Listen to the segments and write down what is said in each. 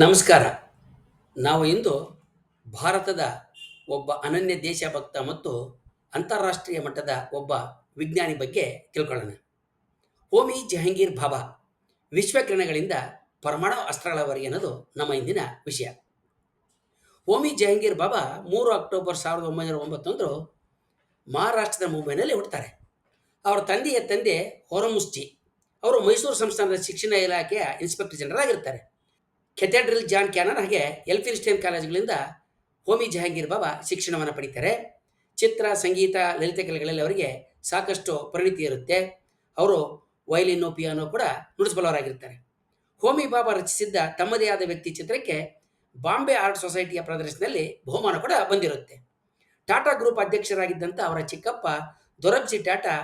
ನಮಸ್ಕಾರ. ನಾವು ಇಂದು ಭಾರತದ ಒಬ್ಬ ಅನನ್ಯ ದೇಶಭಕ್ತ ಮತ್ತು ಅಂತಾರಾಷ್ಟ್ರೀಯ ಮಟ್ಟದ ಒಬ್ಬ ವಿಜ್ಞಾನಿ ಬಗ್ಗೆ ತಿಳ್ಕೊಳ್ಳೋಣ. ಹೋಮಿ ಜಹಾಂಗೀರ್ ಬಾಬಾ ವಿಶ್ವಕಿರಣಗಳಿಂದ ಪರಮಾಣು ಅಸ್ತ್ರಗಳವರೆಗೆ ಅನ್ನೋದು ನಮ್ಮ ಇಂದಿನ ವಿಷಯ. ಹೋಮಿ ಜಹಾಂಗೀರ್ ಬಾಬಾ ಮೂರು ಅಕ್ಟೋಬರ್ ಸಾವಿರದ ಒಂಬೈನೂರ ಒಂಬತ್ತೊಂದು ಮಹಾರಾಷ್ಟ್ರದ ಮುಂಬೈನಲ್ಲಿ ಹುಡ್ತಾರೆ ಅವರ ತಂದೆಯ ತಂದೆ ಹೊರಮುಷ್ಟಿ ಅವರು ಮೈಸೂರು ಸಂಸ್ಥಾನದ ಶಿಕ್ಷಣ ಇಲಾಖೆಯ ಇನ್ಸ್ಪೆಕ್ಟರ್ ಜನರಲ್ ಆಗಿರ್ತಾರೆ ಕೆಥೆಡ್ರಲ್ ಜಾನ್ ಕ್ಯಾನನ್ ಹಾಗೆ ಎಲ್ಫಿನ್ಸ್ಟೈನ್ ಕಾಲೇಜುಗಳಿಂದ ಹೋಮಿ ಜಹಾಂಗೀರ್ ಬಾಬಾ ಶಿಕ್ಷಣವನ್ನು ಪಡಿತಾರೆ. ಚಿತ್ರ, ಸಂಗೀತ, ಲಲಿತ ಕಲೆಗಳಲ್ಲಿ ಅವರಿಗೆ ಸಾಕಷ್ಟು ಪರಿಣಿತಿ ಇರುತ್ತೆ. ಅವರು ವಯಲಿನ್, ಪಿಯಾನೋ ಕೂಡ ನುಡಿಸಬಲ್ಲವರಾಗಿರ್ತಾರೆ ಹೋಮಿ ಬಾಬಾ ರಚಿಸಿದ್ದ ತಮ್ಮದೇ ಆದ ವ್ಯಕ್ತಿ ಚಿತ್ರಕ್ಕೆ ಬಾಂಬೆ ಆರ್ಟ್ ಸೊಸೈಟಿಯ ಪ್ರದರ್ಶನದಲ್ಲಿ ಬಹುಮಾನ ಕೂಡ ಬಂದಿರುತ್ತೆ. ಟಾಟಾ ಗ್ರೂಪ್ ಅಧ್ಯಕ್ಷರಾಗಿದ್ದಂಥ ಅವರ ಚಿಕ್ಕಪ್ಪ ದೊರಬ್ಜಿ ಟಾಟಾ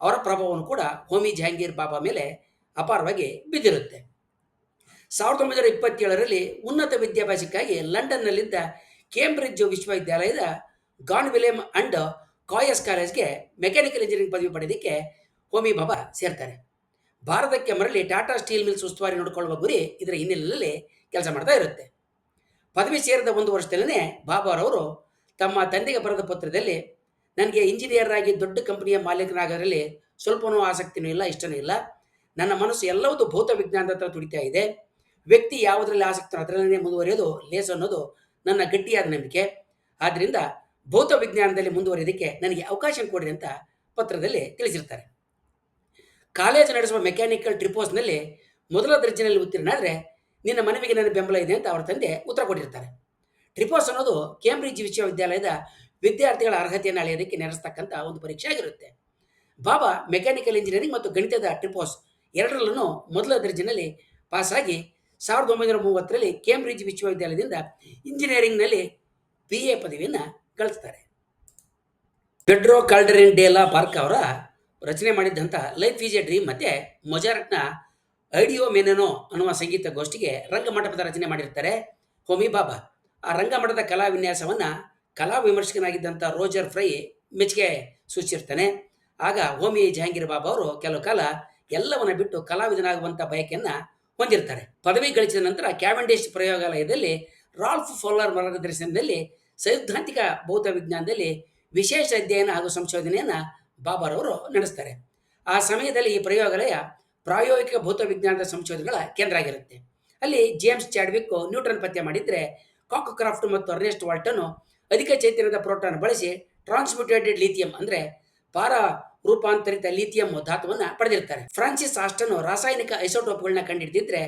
ಅವರ ಪ್ರಭಾವವನ್ನು ಕೂಡ ಹೋಮಿ ಜಹಾಂಗೀರ್ ಬಾಬಾ ಮೇಲೆ ಅಪಾರವಾಗಿ ಬಿದ್ದಿರುತ್ತೆ. ಸಾವಿರದ ಒಂಬೈನೂರ ಇಪ್ಪತ್ತೇಳರಲ್ಲಿ ಉನ್ನತ ವಿದ್ಯಾಭ್ಯಾಸಕ್ಕಾಗಿ ಲಂಡನ್ನಲ್ಲಿದ್ದ ಕೇಂಬ್ರಿಡ್ಜ್ ವಿಶ್ವವಿದ್ಯಾಲಯದ ಗಾನ್ ವಿಲಿಯಂ ಅಂಡ್ ಕಾಯಸ್ ಕಾಲೇಜ್ಗೆ ಮೆಕ್ಯಾನಿಕಲ್ ಇಂಜಿನಿಯರಿಂಗ್ ಪದವಿ ಪಡೆಯೋದಕ್ಕೆ ಹೋಮಿ ಬಾಬಾ ಸೇರ್ತಾರೆ. ಭಾರತಕ್ಕೆ ಮರಳಿ ಟಾಟಾ ಸ್ಟೀಲ್ ಮಿಲ್ಸ್ ಉಸ್ತುವಾರಿ ನೋಡಿಕೊಳ್ಳುವ ಗುರಿ ಇದರ ಹಿನ್ನೆಲೆಯಲ್ಲಿ ಕೆಲಸ ಮಾಡ್ತಾ ಇರುತ್ತೆ. ಪದವಿ ಸೇರಿದ ಒಂದು ವರ್ಷದಲ್ಲೇ ಬಾಬಾರವರು ತಮ್ಮ ತಂದೆಗೆ ಬರೆದ ಪತ್ರದಲ್ಲಿ, ನನಗೆ ಇಂಜಿನಿಯರ್ ಆಗಿ ದೊಡ್ಡ ಕಂಪನಿಯ ಮಾಲೀಕನಾಗೋದ್ರಲ್ಲಿ ಸ್ವಲ್ಪನೂ ಆಸಕ್ತಿನೂ ಇಲ್ಲ, ಇಷ್ಟನೂ ಇಲ್ಲ. ನನ್ನ ಮನಸ್ಸು ಎಲ್ಲವೂ ಭೌತ ವಿಜ್ಞಾನದ ಹತ್ರ ತುಡಿತಾ ಇದೆ. ವ್ಯಕ್ತಿ ಯಾವುದರಲ್ಲಿ ಆಸಕ್ತ ಅದರಲ್ಲೇ ಮುಂದುವರಿಯೋದು, ಲೇಸು ಅನ್ನೋದು ನನ್ನ ಗಟ್ಟಿಯಾದ ನಂಬಿಕೆ. ಆದ್ದರಿಂದ ಭೌತ ವಿಜ್ಞಾನದಲ್ಲಿ ಮುಂದುವರಿಯೋದಕ್ಕೆ ನನಗೆ ಅವಕಾಶ ಕೊಡಿ ಅಂತ ಪತ್ರದಲ್ಲಿ ತಿಳಿಸಿರ್ತಾರೆ. ಕಾಲೇಜು ನಡೆಸುವ ಮೆಕ್ಯಾನಿಕಲ್ ಟ್ರಿಪೋಸ್ನಲ್ಲಿ ಮೊದಲ ದರ್ಜೆಯಲ್ಲಿ ಉತ್ತೀರ್ಣಾದರೆ ನಿನ್ನ ಮನವಿಗೆ ನನ್ನ ಬೆಂಬಲ ಇದೆ ಅಂತ ಅವರ ತಂದೆ ಉತ್ತರ ಕೊಟ್ಟಿರ್ತಾರೆ. ಟ್ರಿಪೋಸ್ ಅನ್ನೋದು ಕೇಂಬ್ರಿಡ್ಜ್ ವಿಶ್ವವಿದ್ಯಾಲಯದ ವಿದ್ಯಾರ್ಥಿಗಳ ಅರ್ಹತೆಯನ್ನು ಅಳೆಯೋದಕ್ಕೆ ನೆರೆಸ್ತಕ್ಕಂಥ ಒಂದು ಪರೀಕ್ಷೆ ಆಗಿರುತ್ತೆ. ಬಾಬಾ ಮೆಕ್ಯಾನಿಕಲ್ ಇಂಜಿನಿಯರಿಂಗ್ ಮತ್ತು ಗಣಿತದ ಟ್ರಿಪೋಸ್ ಎರಡರಲ್ಲೂ ಮೊದಲ ದರ್ಜೆನಲ್ಲಿ ಪಾಸಾಗಿ ಸಾವಿರದ ಒಂಬೈನೂರ ಮೂವತ್ತರಲ್ಲಿ ಕೇಂಬ್ರಿಡ್ಜ್ ವಿಶ್ವವಿದ್ಯಾಲಯದಿಂದ ಇಂಜಿನಿಯರಿಂಗ್ನಲ್ಲಿ ಬಿ ಎ ಪದವಿಯನ್ನು ಗಳಿಸ್ತಾರೆ. ಪೆಡ್ರೋ ಕಾಲ್ಡರಿನ್ ಡೇಲಾ ಪಾರ್ಕ್ ಅವರ ರಚನೆ ಮಾಡಿದ್ದಂಥ ಲೈಫ್ ಈಸ್ ಎ ಡ್ರೀಮ್ ಮತ್ತು ಮೊಜಾರ್ಟ್ನ ಐಡಿಯೋ ಮೆನೆನೋ ಅನ್ನುವ ಸಂಗೀತ ಗೋಷ್ಠಿಗೆ ರಂಗಮಂಟಪದ ರಚನೆ ಮಾಡಿರ್ತಾರೆ ಹೋಮಿ ಬಾಬಾ. ಆ ರಂಗಮಠದ ಕಲಾ ವಿನ್ಯಾಸವನ್ನು ಕಲಾ ವಿಮರ್ಶಕನಾಗಿದ್ದಂಥ ರೋಜರ್ ಫ್ರೈ ಮೆಚ್ಚುಗೆ ಸೂಚಿಸಿರ್ತಾನೆ. ಆಗ ಹೋಮಿ ಜಹಾಂಗೀರ್ ಬಾಬಾ ಅವರು ಕೆಲವು ಕಾಲ ಎಲ್ಲವನ್ನ ಬಿಟ್ಟು ಕಲಾವಿದನಾಗುವಂಥ ಬಯಕೆಯನ್ನು ಹೊಂದಿರ್ತಾರೆ. ಪದವಿ ಗಳಿಸಿದ ನಂತರ ಕ್ಯಾವೆಂಡೇಶ್ ಪ್ರಯೋಗಾಲಯದಲ್ಲಿ ರಾಲ್ಫ್ ಫೋಲರ್ ಮಾರ್ಗದರ್ಶನದಲ್ಲಿ ಸೈದ್ಧಾಂತಿಕ ಭೌತ ವಿಜ್ಞಾನದಲ್ಲಿ ವಿಶೇಷ ಅಧ್ಯಯನ ಹಾಗೂ ಸಂಶೋಧನೆಯನ್ನು ಬಾಬಾರವರು ನಡೆಸ್ತಾರೆ. ಆ ಸಮಯದಲ್ಲಿ ಈ ಪ್ರಯೋಗಾಲಯ ಪ್ರಾಯೋಗಿಕ ಭೌತ ವಿಜ್ಞಾನದ ಸಂಶೋಧನೆಗಳ ಕೇಂದ್ರ ಆಗಿರುತ್ತೆ. ಅಲ್ಲಿ ಜೇಮ್ಸ್ ಚಾಡ್ವಿಕ್ ನ್ಯೂಟನ್ ಪತ್ತೆ ಮಾಡಿದರೆ ಕಾಕ್ ಕ್ರಾಫ್ಟ್ ಮತ್ತು ಅರ್ನೆಸ್ಟ್ ವಾಲ್ಟನು ಅಧಿಕ ಚೈತನ್ಯದ ಪ್ರೋಟಾನ್ ಬಳಸಿ ಟ್ರಾನ್ಸ್ಮಿಟೆಡ್ ಲಿಥಿಯಂ ಅಂದರೆ ಪಾರ ರೂಪಾಂತರಿತ ಲಿಥಿಯಂ ಧಾತುವನ್ನು ಪಡೆದಿರ್ತಾರೆ. ಫ್ರಾನ್ಸಿಸ್ ಆಸ್ಟನ್ ರಾಸಾಯನಿಕ ಐಸೋಟೋಪ್ಗಳನ್ನ ಕಂಡುಹಿಡಿದಿದ್ರೆ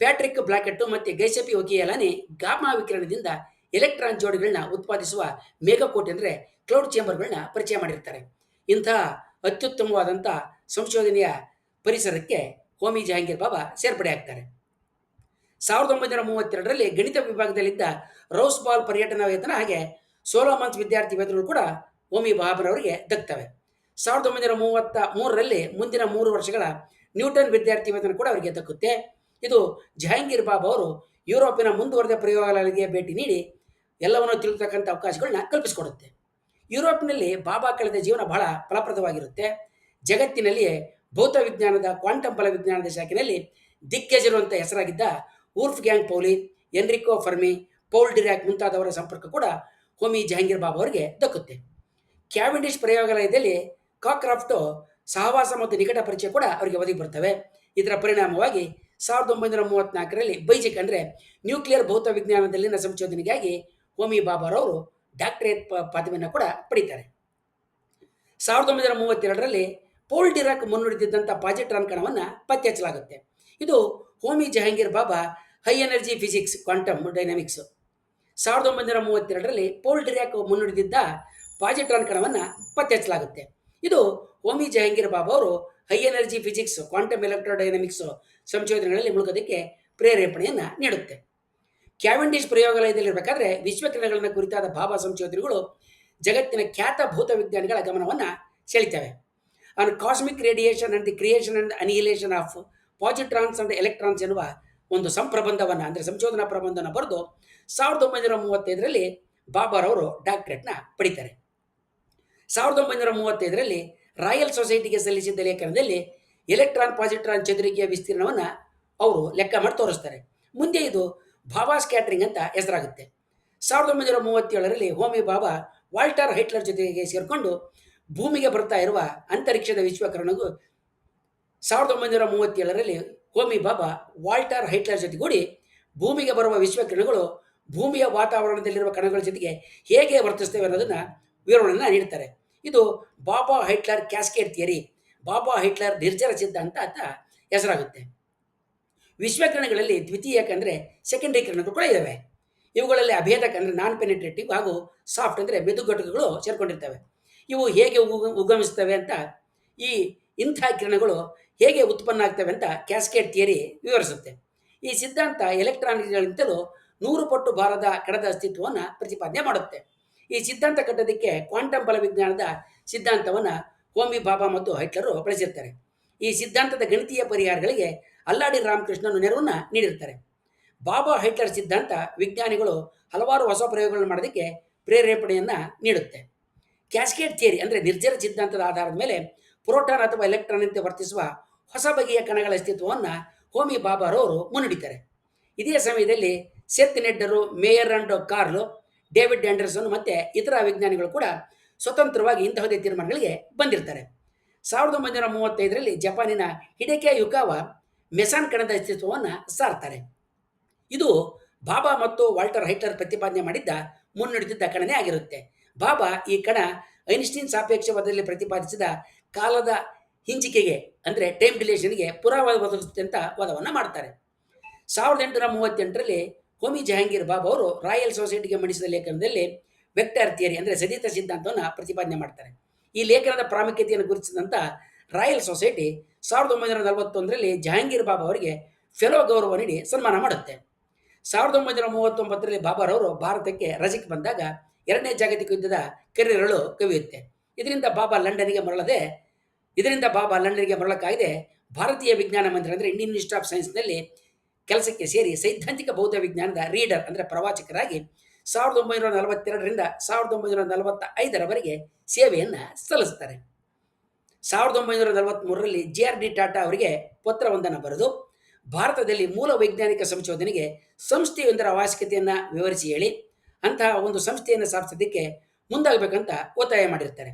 ಪ್ಯಾಟ್ರಿಕ್ ಬ್ಲಾಕೆಟ್ ಮತ್ತು ಗೈಸೆಪಿ ಒಕಿಯಲಾನಿ ಗಾಮಾ ವಿಕಿರಣದಿಂದ ಎಲೆಕ್ಟ್ರಾನ್ ಜೋಡಿಗಳನ್ನ ಉತ್ಪಾದಿಸುವ ಮೇಘಕೋಟ್ ಅಂದರೆ ಕ್ಲೌಡ್ ಚೇಂಬರ್ಗಳನ್ನ ಪರಿಚಯ ಮಾಡಿರ್ತಾರೆ. ಇಂತಹ ಅತ್ಯುತ್ತಮವಾದಂಥ ಸಂಶೋಧನೆಯ ಪರಿಸರಕ್ಕೆ ಹೋಮಿ ಜಹಾಂಗೀರ್ ಬಾಬಾ ಸೇರ್ಪಡೆ ಆಗ್ತಾರೆ. ಸಾವಿರದ ಒಂಬೈನೂರ ಮೂವತ್ತೆರಡರಲ್ಲಿ ಗಣಿತ ವಿಭಾಗದಲ್ಲಿದ್ದ ರೌಸ್ ಬಾಲ್ ಪರ್ಯಟನಾ ವೇತನ ಹಾಗೆ ಸೋಲೋಮನ್ಸ್ ವಿದ್ಯಾರ್ಥಿ ವೇತನಗಳು ಕೂಡ ಹೋಮಿ ಬಾಬರವರಿಗೆ ದಕ್ತವೆ. ಸಾವಿರದ ಒಂಬೈನೂರ ಮೂವತ್ತ ಮೂರರಲ್ಲಿ ಮುಂದಿನ ಮೂರು ವರ್ಷಗಳ ನ್ಯೂಟನ್ ವಿದ್ಯಾರ್ಥಿ ವೇತನ ಕೂಡ ಅವರಿಗೆ ದಕ್ಕುತ್ತೆ. ಇದು ಜಹಾಂಗೀರ್ ಬಾಬಾ ಅವರು ಯುರೋಪಿನ ಮುಂದುವರೆದ ಪ್ರಯೋಗಾಲಯಗಳಿಗೆ ಭೇಟಿ ನೀಡಿ ಎಲ್ಲವನ್ನು ತಿಳಿತಕ್ಕಂಥ ಅವಕಾಶಗಳನ್ನ ಕಲ್ಪಿಸಿಕೊಡುತ್ತೆ. ಯುರೋಪ್ನಲ್ಲಿ ಬಾಬಾ ಕಳೆದ ಜೀವನ ಬಹಳ ಫಲಪ್ರದವಾಗಿರುತ್ತೆ. ಜಗತ್ತಿನಲ್ಲಿಯೇ ಭೌತ ವಿಜ್ಞಾನದ ಕ್ವಾಂಟಮ್ ಬಲ ವಿಜ್ಞಾನದ ಶಾಖೆಯಲ್ಲಿ ದಿಗ್ಗಜರುವಂಥ ಹೆಸರಾಗಿದ್ದ Wolfgang Pauli, Enrico Fermi, Paul Dirac ಮುಂತಾದವರ ಸಂಪರ್ಕ ಕೂಡ ಹೋಮಿ ಜಹಾಂಗೀರ್ ಬಾಬಾ ಅವರಿಗೆ ದಕ್ಕುತ್ತೆ. ಕ್ಯಾವಿಂಡಿಶ್ ಪ್ರಯೋಗಾಲಯದಲ್ಲಿ ಕಾಕ್ರಾಫ್ಟು ಸಹವಾಸ ಮತ್ತು ನಿಕಟ ಪರಿಚಯ ಕೂಡ ಅವರಿಗೆ ಒದಗಿ ಬರ್ತವೆ ಇದರ ಪರಿಣಾಮವಾಗಿ ಸಾವಿರದ ಒಂಬೈನೂರ ಮೂವತ್ತ್ನಾಲ್ಕರಲ್ಲಿ ಬೈಜಿಕ್ ಅಂದರೆ ನ್ಯೂಕ್ಲಿಯರ್ ಭೌತ ವಿಜ್ಞಾನದಲ್ಲಿನ ಸಂಶೋಧನೆಗಾಗಿ ಹೋಮಿ ಬಾಬಾರವರು ಡಾಕ್ಟರೇಟ್ ಪದವಿಯನ್ನು ಕೂಡ ಪಡೀತಾರೆ. ಸಾವಿರದ ಒಂಬೈನೂರ ಮೂವತ್ತೆರಡರಲ್ಲಿ ಪೋಲ್ ಡಿರಾಕ್ ಮುನ್ನುಡಿದಿದ್ದಂಥ ಪಾಜಿಟ್ರಾನ್ ಕಣವನ್ನು ಪತ್ತೆ ಹಚ್ಚಲಾಗುತ್ತೆ ಇದು Homi Jehangir Bhabha high energy physics, quantum dynamics. ಸಾವಿರದ ಒಂಬೈನೂರ ಮೂವತ್ತೆರಡರಲ್ಲಿ ಪೋಲ್ ಡಿರಾಕ್ ಮುನ್ನುಡಿದಿದ್ದ ಪಾಜಿಟ್ರಾನ್ ಕಣವನ್ನು ಪತ್ತೆ ಹಚ್ಚಲಾಗುತ್ತೆ ಇದು ಹೋಮಿ ಜಹಾಂಗೀರ್ ಬಾಬಾ ಅವರು high energy physics quantum electrodynamics ಸಂಶೋಧನೆಗಳಲ್ಲಿ ಮುಳುಗೋದಕ್ಕೆ ಪ್ರೇರೇಪಣೆಯನ್ನು ನೀಡುತ್ತೆ. ಕ್ಯಾವೆಂಡಿಶ್ ಪ್ರಯೋಗಾಲಯದಲ್ಲಿರಬೇಕಾದ್ರೆ ವಿಶ್ವಕಿರಣಗಳನ್ನು ಕುರಿತಾದ ಬಾಬಾ ಸಂಶೋಧನೆಗಳು ಜಗತ್ತಿನ ಖ್ಯಾತ ಭೌತ ವಿಜ್ಞಾನಿಗಳ ಗಮನವನ್ನು ಸೆಳಿತವೆ. ಅವನು cosmic radiation and the creation and annihilation of positrons and electrons ಎನ್ನುವ ಒಂದು ಸಂಪ್ರಬಂಧವನ್ನು, ಅಂದರೆ ಸಂಶೋಧನಾ ಪ್ರಬಂಧನ ಬರೆದು ಸಾವಿರದ ಒಂಬೈನೂರ ಮೂವತ್ತೈದರಲ್ಲಿ ಬಾಬಾರವರು ಡಾಕ್ಟರೇಟ್ನ ಪಡಿತಾರೆ. ಸಾವಿರದ ಒಂಬೈನೂರ ಮೂವತ್ತೈದರಲ್ಲಿ ರಾಯಲ್ ಸೊಸೈಟಿಗೆ ಸಲ್ಲಿಸಿದ್ದ ಲೇಖನದಲ್ಲಿ ಎಲೆಕ್ಟ್ರಾನ್ ಪಾಸಿಟ್ರಾನ್ ಚದುರಿಕೆಯ ವಿಸ್ತೀರ್ಣವನ್ನು ಅವರು ಲೆಕ್ಕ ಮಾಡಿ ತೋರಿಸ್ತಾರೆ. ಮುಂದೆ ಇದು ಭಾಬಾ ಸ್ಕ್ಯಾಟ್ರಿಂಗ್ ಅಂತ ಹೆಸರಾಗುತ್ತೆ. ಸಾವಿರದ ಒಂಬೈನೂರ ಮೂವತ್ತೇಳರಲ್ಲಿ ಹೋಮಿ ಬಾಬಾ ವಾಲ್ಟರ್ ಹೈಟ್ಲರ್ ಜೊತೆಗೆ ಸೇರಿಕೊಂಡು ಭೂಮಿಗೆ ಬರ್ತಾ ಇರುವ ಅಂತರಿಕ್ಷದ ವಿಶ್ವಕರಣಗೂ ಸಾವಿರದ ಒಂಬೈನೂರ ಮೂವತ್ತೇಳರಲ್ಲಿ ಹೋಮಿ ಬಾಬಾ ವಾಲ್ಟರ್ ಹೈಟ್ಲರ್ ಜೊತೆಗೂಡಿ ಭೂಮಿಗೆ ಬರುವ ವಿಶ್ವಕಿರಣಗಳು ಭೂಮಿಯ ವಾತಾವರಣದಲ್ಲಿರುವ ಕಣಗಳ ಜೊತೆಗೆ ಹೇಗೆ ವರ್ತಿಸ್ತೇವೆ ಅನ್ನೋದನ್ನು ವಿವರಣೆಯನ್ನು ನೀಡ್ತಾರೆ. ಇದು ಬಾಬಾ ಹೈಟ್ಲರ್ ಕ್ಯಾಸ್ಕೇಟ್ ಥಿಯರಿ. ಬಾಬಾ ಹೈಟ್ಲರ್ ನಿರ್ಜರ ಸಿದ್ಧಾಂತ ಅಂತ ಹೆಸರಾಗುತ್ತೆ. ವಿಶ್ವಕರಣಗಳಲ್ಲಿ ದ್ವಿತೀಯಕ ಅಂದರೆ ಸೆಕೆಂಡರಿ ಕಿರಣಗಳು ಕೂಡ ಇದ್ದಾವೆ ಇವುಗಳಲ್ಲಿ ಅಭೇದಕ ಅಂದರೆ ನಾನ್ ಪೆನಿಟ್ರೇಟಿವ್ ಹಾಗೂ ಸಾಫ್ಟ್ ಅಂದರೆ ಮೆದು ಘಟಕಗಳು ಸೇರ್ಕೊಂಡಿರ್ತವೆ. ಇವು ಹೇಗೆ ಉಗ ಉಗಮಿಸ್ತವೆ ಅಂತ ಈ ಇಂಥ ಕಿರಣಗಳು ಹೇಗೆ ಉತ್ಪನ್ನ ಆಗ್ತವೆ ಅಂತ ಕ್ಯಾಸ್ಕೇಟ್ ಥಿಯರಿ ವಿವರಿಸುತ್ತೆ. ಈ ಸಿದ್ಧಾಂತ ಎಲೆಕ್ಟ್ರಾನಿಕ್ಗಳಿಂತಲೂ ನೂರು ಪಟ್ಟು ಭಾರದ ಕಡದ ಅಸ್ತಿತ್ವವನ್ನು ಪ್ರತಿಪಾದನೆ ಮಾಡುತ್ತೆ. ಈ ಸಿದ್ಧಾಂತ ಕಟ್ಟೋದಕ್ಕೆ ಕ್ವಾಂಟಮ್ ಬಲವಿಜ್ಞಾನದ ಸಿದ್ಧಾಂತವನ್ನು ಹೋಮಿ, ಬಾಬಾ ಮತ್ತು ಹೈಟ್ಲರು ಬಳಸಿರ್ತಾರೆ. ಈ ಸಿದ್ಧಾಂತದ ಗಣಿತೀಯ ಪರಿಹಾರಗಳಿಗೆ ಅಲ್ಲಾಡಿ ರಾಮಕೃಷ್ಣನು ನೆರವನ್ನು ನೀಡಿರ್ತಾರೆ. ಬಾಬಾ, ಹೈಟ್ಲರ್ ಸಿದ್ಧಾಂತ ವಿಜ್ಞಾನಿಗಳು ಹಲವಾರು ಹೊಸ ಪ್ರಯೋಗಗಳನ್ನು ಮಾಡೋದಕ್ಕೆ ಪ್ರೇರೇಪಣೆಯನ್ನು ನೀಡುತ್ತೆ. ಕ್ಯಾಸ್ಕೇಟ್ ಥಿಯರಿ ಅಂದರೆ ನಿರ್ಜರ ಸಿದ್ಧಾಂತದ ಆಧಾರದ ಮೇಲೆ ಪ್ರೋಟಾನ್ ಅಥವಾ ಎಲೆಕ್ಟ್ರಾನ್ ಅಂತೆ ವರ್ತಿಸುವ ಹೊಸ ಬಗೆಯ ಕಣಗಳ ಅಸ್ತಿತ್ವವನ್ನು ಹೋಮಿ, ಬಾಬಾರವರು ಮುನ್ನಡಿತಾರೆ. ಇದೇ ಸಮಯದಲ್ಲಿ Seth Neddermeyer and Carl David Anderson ಮತ್ತು ಇತರ ವಿಜ್ಞಾನಿಗಳು ಕೂಡ ಸ್ವತಂತ್ರವಾಗಿ ಇಂತಹದೇ ತೀರ್ಮಾನಗಳಿಗೆ ಬಂದಿರ್ತಾರೆ. ಸಾವಿರದ ಒಂಬೈನೂರ ಮೂವತ್ತೈದರಲ್ಲಿ ಜಪಾನಿನ ಹಿಡೆಕೆ ಯುಕಾವ ಮೆಸಾನ್ ಕಣದ ಅಸ್ತಿತ್ವವನ್ನು ಸಾರ್ತಾರೆ. ಇದು ಬಾಬಾ ಮತ್ತು ವಾಲ್ಟರ್ ಹೈಟ್ಲರ್ ಪ್ರತಿಪಾದನೆ ಮಾಡಿದ್ದ ಮುನ್ನಡೆದಿದ್ದ ಕಣನೇ ಆಗಿರುತ್ತೆ. ಬಾಬಾ ಈ ಕಣ ಐನ್ಸ್ಟೀನ್ ಸಾಪೇಕ್ಷವಾದದಲ್ಲಿ ಪ್ರತಿಪಾದಿಸಿದ ಕಾಲದ ಹಿಂಜಿಕೆಗೆ ಅಂದರೆ ಟೈಮ್ ಡಿಲೇಷನ್ಗೆ ಪುರಾವ ಒದಗಿಸುತ್ತೆ ಅಂತ ವಾದವನ್ನು ಮಾಡ್ತಾರೆ. ಸಾವಿರದ ಎಂಟುನೂರ ಮೂವತ್ತೆಂಟರಲ್ಲಿ ಹೋಮಿ ಜಹಾಂಗೀರ್ ಬಾಬಾ ಅವರು ರಾಯಲ್ ಸೊಸೈಟಿಗೆ ಮಂಡಿಸಿದ ಲೇಖನದಲ್ಲಿ ವೆಕ್ಟರ್ ಥಿಯರಿ ಅಂದರೆ ಸದಿತ ಸಿದ್ಧಾಂತವನ್ನು ಪ್ರತಿಪಾದನೆ ಮಾಡ್ತಾರೆ. ಈ ಲೇಖನದ ಪ್ರಾಮುಖ್ಯತೆಯನ್ನು ಗುರುತಿಸಿದಂಥ ರಾಯಲ್ ಸೊಸೈಟಿ ಸಾವಿರದ ಒಂಬೈನೂರ ನಲವತ್ತೊಂದರಲ್ಲಿ ಜಹಾಂಗೀರ್ ಬಾಬಾ ಅವರಿಗೆ ಫೆಲೋ ಗೌರವ ನೀಡಿ ಸನ್ಮಾನ ಮಾಡುತ್ತೆ. ಸಾವಿರದ ಒಂಬೈನೂರ ಮೂವತ್ತೊಂಬತ್ತರಲ್ಲಿ ಬಾಬಾರವರು ಭಾರತಕ್ಕೆ ರಜಕ್ಕೆ ಬಂದಾಗ ಎರಡನೇ ಜಾಗತಿಕ ಯುದ್ಧದ ಕರಿರಳು ಕವಿಯುತ್ತೆ. ಇದರಿಂದ ಬಾಬಾ ಲಂಡನ್ಗೆ ಮರಳದೆ, ಇದರಿಂದ ಬಾಬಾ ಲಂಡನ್ಗೆ ಮರಳಕ್ಕಾಗದೆ ಭಾರತೀಯ ವಿಜ್ಞಾನ ಮಂದಿರ ಅಂದರೆ ಇಂಡಿಯನ್ ಇನ್ಸ್ಟಿಟ್ಯೂಟ್ ಆಫ್ ಸೈನ್ಸ್ನಲ್ಲಿ ಕೆಲಸಕ್ಕೆ ಸೇರಿ ಸೈದ್ಧಾಂತಿಕ ಬೌದ್ಧ ವಿಜ್ಞಾನದ ರೀಡರ್ ಅಂದರೆ ಪ್ರವಾಚಕರಾಗಿ ಸಾವಿರದ ಒಂಬೈನೂರ ನಲವತ್ತೆರಡರಿಂದ ಸಾವಿರದ ಒಂಬೈನೂರ ನಲವತ್ತ ಐದರವರೆಗೆ ಸೇವೆಯನ್ನು ಸಲ್ಲಿಸ್ತಾರೆ. ಸಾವಿರದ ಒಂಬೈನೂರ ನಲವತ್ತ್ಮೂರರಲ್ಲಿ ಜೆ ಆರ್ ಡಿ ಟಾಟಾ ಅವರಿಗೆ ಪತ್ರವೊಂದನ್ನು ಬರೆದು, ಭಾರತದಲ್ಲಿ ಮೂಲ ವೈಜ್ಞಾನಿಕ ಸಂಶೋಧನೆಗೆ ಸಂಸ್ಥೆಯೊಂದರ ಅವಶ್ಯಕತೆಯನ್ನು ವಿವರಿಸಿ ಹೇಳಿ, ಅಂತಹ ಒಂದು ಸಂಸ್ಥೆಯನ್ನು ಸ್ಥಾಪಿಸೋದಕ್ಕೆ ಮುಂದಾಗಬೇಕಂತ ಒತ್ತಾಯ ಮಾಡಿರ್ತಾರೆ.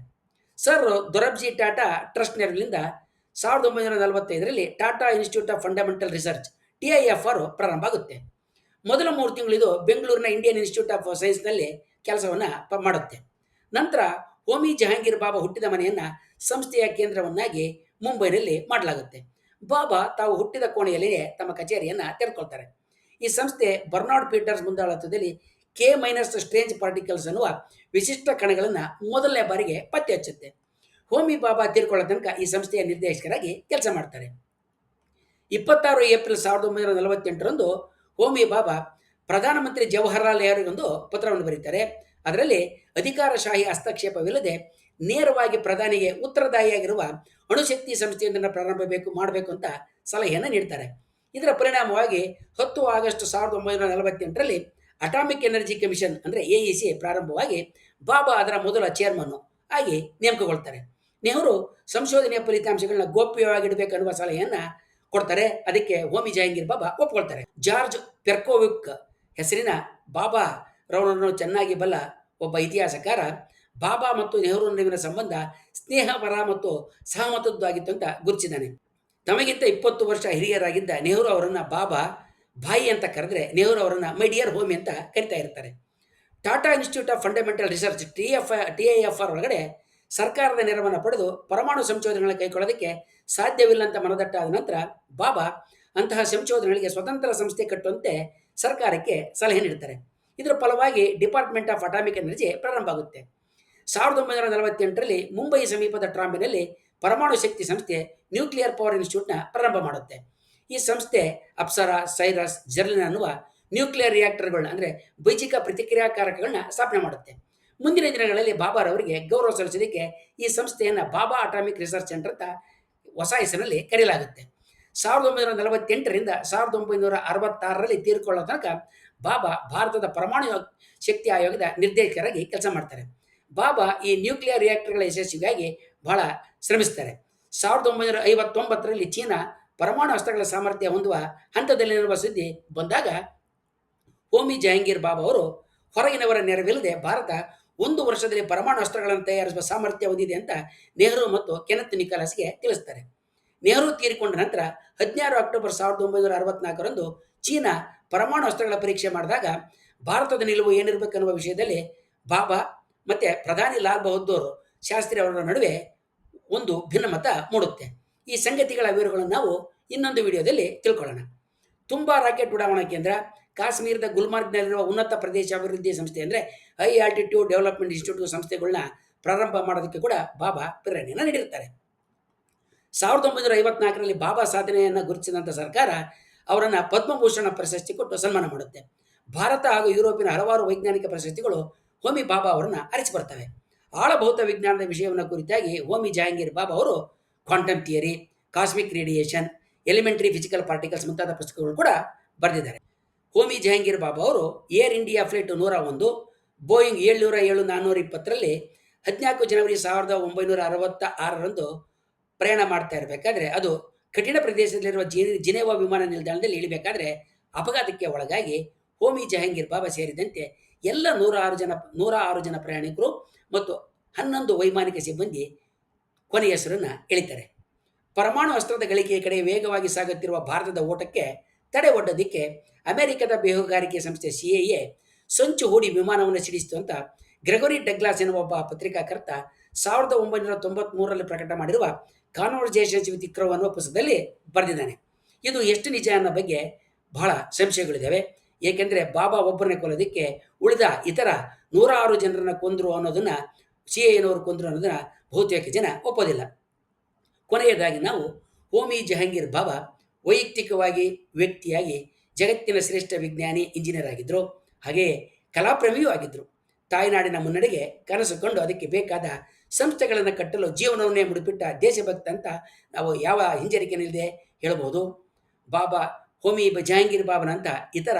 ಸರ್ ದೊರಬ್ಜಿ ಟಾಟಾ ಟ್ರಸ್ಟ್ ನೆರವಿನಿಂದ ಸಾವಿರದ ಒಂಬೈನೂರ ನಲವತ್ತೈದರಲ್ಲಿ Tata Institute of Fundamental Research T I F R ಪ್ರಾರಂಭ ಆಗುತ್ತೆ. ಮೊದಲ ಮೂರು ತಿಂಗಳು ಇದು ಬೆಂಗಳೂರಿನ ಇಂಡಿಯನ್ ಇನ್ಸ್ಟಿಟ್ಯೂಟ್ ಆಫ್ ಸೈನ್ಸ್ನಲ್ಲಿ ಕೆಲಸವನ್ನು ಮಾಡುತ್ತೆ. ನಂತರ ಹೋಮಿ ಜಹಾಂಗೀರ್ ಬಾಬಾ ಹುಟ್ಟಿದ ಮನೆಯನ್ನು ಸಂಸ್ಥೆಯ ಕೇಂದ್ರವನ್ನಾಗಿ ಮುಂಬೈನಲ್ಲಿ ಮಾಡಲಾಗುತ್ತೆ. ಬಾಬಾ ತಾವು ಹುಟ್ಟಿದ ಕೋಣೆಯಲ್ಲಿಯೇ ತಮ್ಮ ಕಚೇರಿಯನ್ನು ತೆರೆದುಕೊಳ್ತಾರೆ ಈ ಸಂಸ್ಥೆ ಬರ್ನಾಡ್ ಪೀಟರ್ಸ್ ಮುಂದಾಳತ್ವದಲ್ಲಿ ಕೆ ಮೈನಸ್ ಸ್ಟ್ರೇಂಜ್ ಪಾರ್ಟಿಕಲ್ಸ್ ಅನ್ನುವ ವಿಶಿಷ್ಟ ಕಣಗಳನ್ನು ಮೊದಲನೇ ಬಾರಿಗೆ ಪತ್ತೆ ಹಚ್ಚುತ್ತೆ. ಹೋಮಿ ಬಾಬಾ ತೀರ್ಕೊಳ್ಳೋ ತನಕ ಈ ಸಂಸ್ಥೆಯ ನಿರ್ದೇಶಕರಾಗಿ ಕೆಲಸ ಮಾಡ್ತಾರೆ. ಇಪ್ಪತ್ತಾರು ಏಪ್ರಿಲ್ ಸಾವಿರದ ಒಂಬೈನೂರ ನಲವತ್ತೆಂಟರಂದು ಹೋಮಿ ಬಾಬಾ ಪ್ರಧಾನಮಂತ್ರಿ ಜವಾಹರ್ಲಾಲ್ ನೆಹರುಗೊಂದು ಪತ್ರವನ್ನು ಬರೀತಾರೆ. ಅದರಲ್ಲಿ ಅಧಿಕಾರಶಾಹಿ ಹಸ್ತಕ್ಷೇಪವಿಲ್ಲದೆ ನೇರವಾಗಿ ಪ್ರಧಾನಿಗೆ ಉತ್ತರದಾಯಿಯಾಗಿರುವ ಅಣುಶಕ್ತಿ ಸಂಸ್ಥೆಯೊಂದನ್ನು ಪ್ರಾರಂಭ ಬೇಕು, ಮಾಡಬೇಕು ಅಂತ ಸಲಹೆಯನ್ನು ನೀಡ್ತಾರೆ. ಇದರ ಪರಿಣಾಮವಾಗಿ ಹತ್ತು ಆಗಸ್ಟ್ ಸಾವಿರದ ಒಂಬೈನೂರ ನಲವತ್ತೆಂಟರಲ್ಲಿ ಅಟಾಮಿಕ್ ಎನರ್ಜಿ ಕಮಿಷನ್ ಅಂದರೆ ಎ ಇ ಸಿ ಪ್ರಾರಂಭವಾಗಿ ಬಾಬಾ ಅದರ ಮೊದಲ ಚೇರ್ಮನ್ನು ಆಗಿ ನೇಮಕಗೊಳ್ತಾರೆ. ನೆಹರು ಸಂಶೋಧನೆಯ ಫಲಿತಾಂಶಗಳನ್ನ ಗೋಪ್ಯವಾಗಿಡಬೇಕನ್ನುವ ಸಲಹೆಯನ್ನು ಕೊಡ್ತಾರೆ. ಅದಕ್ಕೆ ಹೋಮಿ ಜಹಾಂಗೀರ್ ಬಾಬಾ ಒಪ್ಕೊಳ್ತಾರೆ. ಜಾರ್ಜ್ ಪೆರ್ಕೋವಿಕ್ ಹೆಸರಿನ ಬಾಬಾ ರವರನ್ನು ಚೆನ್ನಾಗಿ ಬಲ್ಲ ಒಬ್ಬ ಇತಿಹಾಸಕಾರ, ಬಾಬಾ ಮತ್ತು ನೆಹರು ನಡುವಿನ ಸಂಬಂಧ ಸ್ನೇಹಪರ ಮತ್ತು ಸಹಮತದ್ದಾಗಿತ್ತು ಅಂತ ಗುರುತಿಸಿದ್ದಾನೆ. ತಮಗಿಂತ ಇಪ್ಪತ್ತು ವರ್ಷ ಹಿರಿಯರಾಗಿದ್ದ ನೆಹರು ಅವರನ್ನು ಬಾಬಾ ಬಾಯಿ ಅಂತ ಕರೆದ್ರೆ ನೆಹರು ಅವರನ್ನು ಮೈಡಿಯರ್ ಹೋಮಿ ಅಂತ ಕರಿತಾ ಇರ್ತಾರೆ. Tata Institute of Fundamental Research, T F, T I F R ಒಳಗಡೆ ಸರ್ಕಾರದ ನೆರವನ್ನು ಪಡೆದು ಪರಮಾಣು ಸಂಶೋಧನೆಗಳನ್ನು ಕೈಗೊಳ್ಳೋದಕ್ಕೆ ಸಾಧ್ಯವಿಲ್ಲ ಅಂತ ಮನದಟ್ಟಾದ ನಂತರ ಬಾಬಾ ಅಂತಹ ಸಂಶೋಧನೆಗಳಿಗೆ ಸ್ವತಂತ್ರ ಸಂಸ್ಥೆ ಕಟ್ಟುವಂತೆ ಸರ್ಕಾರಕ್ಕೆ ಸಲಹೆ ನೀಡ್ತಾರೆ. ಇದರ ಫಲವಾಗಿ ಡಿಪಾರ್ಟ್ಮೆಂಟ್ ಆಫ್ ಅಟಾಮಿಕ್ ಎನರ್ಜಿ ಪ್ರಾರಂಭ ಆಗುತ್ತೆ. ಸಾವಿರದ ಒಂಬೈನೂರ ನಲವತ್ತೆಂಟರಲ್ಲಿ ಮುಂಬೈ ಸಮೀಪದ ಟ್ರಾಂಬಿನಲ್ಲಿ ಪರಮಾಣು ಶಕ್ತಿ ಸಂಸ್ಥೆ ನ್ಯೂಕ್ಲಿಯರ್ ಪವರ್ ಇನ್ಸ್ಟಿಟ್ಯೂಟ್ನ ಪ್ರಾರಂಭ ಮಾಡುತ್ತೆ. ಈ ಸಂಸ್ಥೆ ಅಪ್ಸರಾ, ಸೈರಸ್, ಜರ್ಲಿನ್ ಅನ್ನುವ ನ್ಯೂಕ್ಲಿಯರ್ ರಿಯಾಕ್ಟರ್ಗಳನ್ನ ಅಂದರೆ ಬೈಜಿಕ ಪ್ರತಿಕ್ರಿಯಾಕಾರಕಗಳನ್ನ ಸ್ಥಾಪನೆ ಮಾಡುತ್ತೆ. ಮುಂದಿನ ದಿನಗಳಲ್ಲಿ ಬಾಬಾರವರಿಗೆ ಗೌರವ ಸಲ್ಲಿಸೋದಕ್ಕೆ ಈ ಸಂಸ್ಥೆಯನ್ನು ಬಾಬಾ ಅಟಾಮಿಕ್ ರಿಸರ್ಚ್ ಸೆಂಟರ್ ಅಂತ ಹೊಸ ಹೆಸರಿನಲ್ಲಿ ಕರೆಯಲಾಗುತ್ತೆ. ಸಾವಿರದ ಒಂಬೈನೂರ ನಲವತ್ತೆಂಟರಿಂದ ಸಾವಿರದ ಒಂಬೈನೂರ ಅರವತ್ತಾರರಲ್ಲಿ ತೀರ್ಕೊಳ್ಳೋ ತನಕ ಬಾಬಾ ಭಾರತದ ಪರಮಾಣು ಶಕ್ತಿ ಆಯೋಗದ ನಿರ್ದೇಶಕರಾಗಿ ಕೆಲಸ ಮಾಡ್ತಾರೆ. ಬಾಬಾ ಈ ನ್ಯೂಕ್ಲಿಯರ್ ರಿಯಾಕ್ಟರ್ಗಳ ಯಶಸ್ವಿಗಾಗಿ ಬಹಳ ಶ್ರಮಿಸ್ತಾರೆ. ಸಾವಿರದ ಒಂಬೈನೂರ ಐವತ್ತೊಂಬತ್ತರಲ್ಲಿ ಚೀನಾ ಪರಮಾಣು ಅಸ್ತ್ರಗಳ ಸಾಮರ್ಥ್ಯ ಹೊಂದುವ ಹಂತದಲ್ಲಿರುವ ಸುದ್ದಿ ಬಂದಾಗ, ಹೋಮಿ ಜಹಾಂಗೀರ್ ಬಾಬಾ ಅವರು ಹೊರಗಿನವರ ನೆರವಿಲ್ಲದೆ ಭಾರತ ಒಂದು ವರ್ಷದಲ್ಲಿ ಪರಮಾಣು ಅಸ್ತ್ರಗಳನ್ನು ತಯಾರಿಸುವ ಸಾಮರ್ಥ್ಯ ಹೊಂದಿದೆ ಅಂತ ನೆಹರು ಮತ್ತು ಕೆನತ್ ನಿಕಲಸ್ಗೆ ತಿಳಿಸ್ತಾರೆ. ನೆಹರು ತೀರಿಕೊಂಡ ನಂತರ ಹದಿನಾರು ಅಕ್ಟೋಬರ್ ಸಾವಿರದ ಒಂಬೈನೂರ ಅರವತ್ನಾಲ್ಕರಂದು ಚೀನಾ ಪರಮಾಣು ಅಸ್ತ್ರಗಳ ಪರೀಕ್ಷೆ ಮಾಡಿದಾಗ ಭಾರತದ ನಿಲುವು ಏನಿರಬೇಕನ್ನುವ ವಿಷಯದಲ್ಲಿ ಬಾಬಾ ಮತ್ತು ಪ್ರಧಾನಿ ಲಾಲ್ ಬಹದ್ದೂರ್ ಶಾಸ್ತ್ರಿ ಅವರ ನಡುವೆ ಒಂದು ಭಿನ್ನಮತ ಮೂಡುತ್ತೆ. ಈ ಸಂಗತಿಗಳ ವಿವರಗಳನ್ನು ನಾವು ಇನ್ನೊಂದು ವಿಡಿಯೋದಲ್ಲಿ ತಿಳ್ಕೊಳ್ಳೋಣ. ತುಂಬಾ ರಾಕೆಟ್ ಉಡಾವಣಾ ಕೇಂದ್ರ ಕಾಶ್ಮೀರದ ಗುಲ್ಮಾರ್ಗ್ನಲ್ಲಿರುವ ಉನ್ನತ ಪ್ರದೇಶ ಅಭಿವೃದ್ಧಿ ಸಂಸ್ಥೆ ಅಂದರೆ ಹೈ ಆಲ್ಟಿಟ್ಯೂಡ್ ಡೆವಲಪ್ಮೆಂಟ್ ಇನ್ಸ್ಟಿಟ್ಯೂಟ್ ಸಂಸ್ಥೆಗಳನ್ನ ಪ್ರಾರಂಭ ಮಾಡೋದಕ್ಕೆ ಕೂಡ ಬಾಬಾ ಪ್ರೇರಣೆಯನ್ನು ನೀಡಿರ್ತಾರೆ. ಸಾವಿರದ ಒಂಬೈನೂರ ಐವತ್ನಾಲ್ಕರಲ್ಲಿ ಬಾಬಾ ಸಾಧನೆಯನ್ನು ಗುರುತಿಸಿದಂಥ ಸರ್ಕಾರ ಅವರನ್ನು ಪದ್ಮಭೂಷಣ ಪ್ರಶಸ್ತಿ ಕೊಟ್ಟು ಸನ್ಮಾನ ಮಾಡುತ್ತೆ. ಭಾರತ ಹಾಗೂ ಯುರೋಪಿನ ಹಲವಾರು ವೈಜ್ಞಾನಿಕ ಪ್ರಶಸ್ತಿಗಳು ಹೋಮಿ ಬಾಬಾ ಅವರನ್ನು ಅರಿಸಿ ಬರ್ತವೆ. ಆಳಭೌತ ವಿಜ್ಞಾನದ ವಿಷಯವನ್ನು ಕುರಿತಾಗಿ ಹೋಮಿ ಜಹಾಂಗೀರ್ ಬಾಬಾ ಅವರು quantum theory cosmic radiation elementary physical particles ಮುಂತಾದ ಪುಸ್ತಕಗಳು ಕೂಡ ಬರೆದಿದ್ದಾರೆ. ಹೋಮಿ ಜಹಾಂಗೀರ್ ಬಾಬಾ ಅವರು ಏರ್ ಇಂಡಿಯಾ ಫ್ಲೈಟ್ ನೂರ ಒಂದು, ಬೋಯಿಂಗ್ ಏಳ್ನೂರ ಏಳು ನಾನ್ನೂರ ಇಪ್ಪತ್ತರಲ್ಲಿ ಹದಿನಾಲ್ಕು ಜನವರಿ ಸಾವಿರದ ಒಂಬೈನೂರ ಅರವತ್ತ ಆರರಂದು ಪ್ರಯಾಣ ಮಾಡ್ತಾ ಇರಬೇಕಾದ್ರೆ ಅದು ಕಠಿಣ ಪ್ರದೇಶದಲ್ಲಿರುವ ಜಿ, ಜಿನೇವಾ ವಿಮಾನ ನಿಲ್ದಾಣದಲ್ಲಿ ಇಳಿಬೇಕಾದ್ರೆ ಅಪಘಾತಕ್ಕೆ ಒಳಗಾಗಿ ಹೋಮಿ ಜಹಾಂಗೀರ್ ಬಾಬಾ ಸೇರಿದಂತೆ ಎಲ್ಲ ನೂರ ಆರು ಜನ, ನೂರ ಆರು ಜನ ಪ್ರಯಾಣಿಕರು ಮತ್ತು ಹನ್ನೊಂದು ವೈಮಾನಿಕ ಸಿಬ್ಬಂದಿ ಕೊನೆಯ ಹೆಸರನ್ನು ಎಳಿತಾರೆ. ಪರಮಾಣು ಅಸ್ತ್ರದ ಗಳಿಕೆಯ ಕಡೆ ವೇಗವಾಗಿ ಸಾಗುತ್ತಿರುವ ಭಾರತದ ಓಟಕ್ಕೆ ತಡೆ ಒಡ್ಡೋದಕ್ಕೆ ಅಮೆರಿಕದ ಬೇಹುಗಾರಿಕೆ ಸಂಸ್ಥೆ ಸಿ ಎ ಸಂಚು ಹೂಡಿ ವಿಮಾನವನ್ನು ಸಿಡಿಸಿತು ಅಂತ ಗ್ರೆಗೊರಿ ಡಗ್ಲಾಸ್ ಎನ್ನುವ ಒಬ್ಬ ಪತ್ರಿಕಾಕರ್ತ ಸಾವಿರದ ಒಂಬೈನೂರ ತೊಂಬತ್ಮೂರರಲ್ಲಿ ಪ್ರಕಟ ಮಾಡಿರುವ ಕಾನ್ವರ್ಜೇಷನ್ಸ್ ವಿತ್ ಇಕ್ರೋ ಅನ್ನುವ ಪುಸ್ತಕದಲ್ಲಿ ಬರೆದಿದ್ದಾನೆ. ಇದು ಎಷ್ಟು ನಿಜ ಅನ್ನೋ ಬಗ್ಗೆ ಬಹಳ ಸಂಶಯಗಳಿದ್ದಾವೆ. ಏಕೆಂದರೆ ಬಾಬಾ ಒಬ್ಬರನ್ನೇ ಕೊಲ್ಲೋದಕ್ಕೆ ಉಳಿದ ಇತರ ನೂರಾರು ಜನರನ್ನು ಕೊಂದರು ಅನ್ನೋದನ್ನ ಸಿ ಎನವರು ಕೊಂದರು ಅನ್ನೋದನ್ನು ಬಹುತೇಕ ಜನ ಒಪ್ಪೋದಿಲ್ಲ. ಕೊನೆಯದಾಗಿ ನಾವು ಹೋಮಿ ಜಹಾಂಗೀರ್ ಬಾಬಾ ವೈಯಕ್ತಿಕವಾಗಿ ವ್ಯಕ್ತಿಯಾಗಿ ಜಗತ್ತಿನ ಶ್ರೇಷ್ಠ ವಿಜ್ಞಾನಿ, ಇಂಜಿನಿಯರ್ ಆಗಿದ್ದರು ಹಾಗೆಯೇ ಕಲಾಪ್ರೇಮಿಯೂ ಆಗಿದ್ದರು ತಾಯ್ನಾಡಿನ ಮುನ್ನಡೆಗೆ ಕನಸು ಕಂಡು ಅದಕ್ಕೆ ಬೇಕಾದ ಸಂಸ್ಥೆಗಳನ್ನು ಕಟ್ಟಲು ಜೀವನವನ್ನೇ ಮುಡಿಪಿಟ್ಟ ದೇಶಭಕ್ತ ಅಂತ ನಾವು ಯಾವ ಹಿಂಜರಿಕೆನಿಲ್ಲದೆ ಹೇಳಬಹುದು. ಬಾಬಾ ಹೋಮಿ ಜಹಾಂಗೀರ್ ಬಾಬನಂತ ಇತರ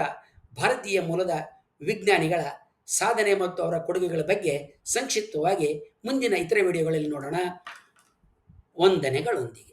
ಭಾರತೀಯ ಮೂಲದ ವಿಜ್ಞಾನಿಗಳ ಸಾಧನೆ ಮತ್ತು ಅವರ ಕೊಡುಗೆಗಳ ಬಗ್ಗೆ ಸಂಕ್ಷಿಪ್ತವಾಗಿ ಮುಂದಿನ ಇತರ ವಿಡಿಯೋಗಳಲ್ಲಿ ನೋಡೋಣ. ವಂದನೆಗಳೊಂದಿಗೆ.